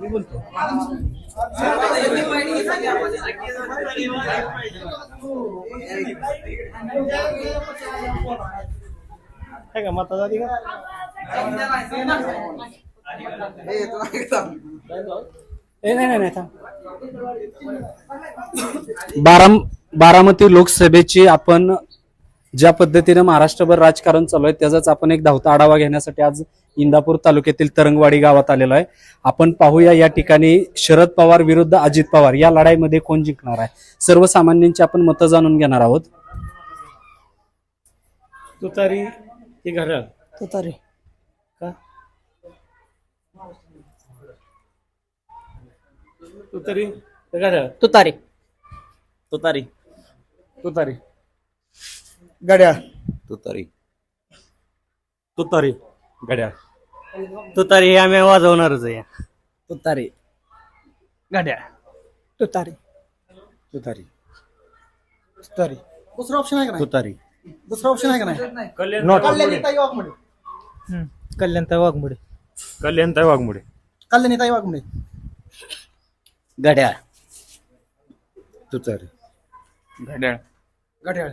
मी बोलतो. काय का माता झाली का? ए, नाही नाही नाही थांब. बाराम बारामती लोकसभेची आपण ज्या पद्धतीने महाराष्ट्रभर राजकारण चालू आहे त्याचाच आपण एक धावता आढावा घेण्यासाठी आज इंदापूर तालुक्यातील तरंगवाडी गावात आलेलो आहे. आपण पाहूया या ठिकाणी शरद पवार विरुद्ध अजित पवार या लढाईमध्ये कोण जिंकणार आहे? सर्वसामान्यांची आपण मतं जाणून घेणार आहोत. तुतारी ती घड्याळ तुतारी. का? तुतारी ते घड्याळ तुतारी. तुतारी. तुतारी. गड्याळ तुतारी. तुतारी. घड्याळ तुतारी हे आम्ही वाजवणारच आहे तुतारी. घड्याळ तुतारी. तुतारी. तुतारी. दुसरा ऑप्शन आहे का नाही? तुतारी. दुसरा ऑप्शन आहे का नाही? कल्याणताई वाघमोडे. कल्याणताई वाघमोडे. कल्याणताई वाघमोडे. कल्याणीताई वाघमोडे. गड्याळ तुतारी. घड्याळ गड्याळ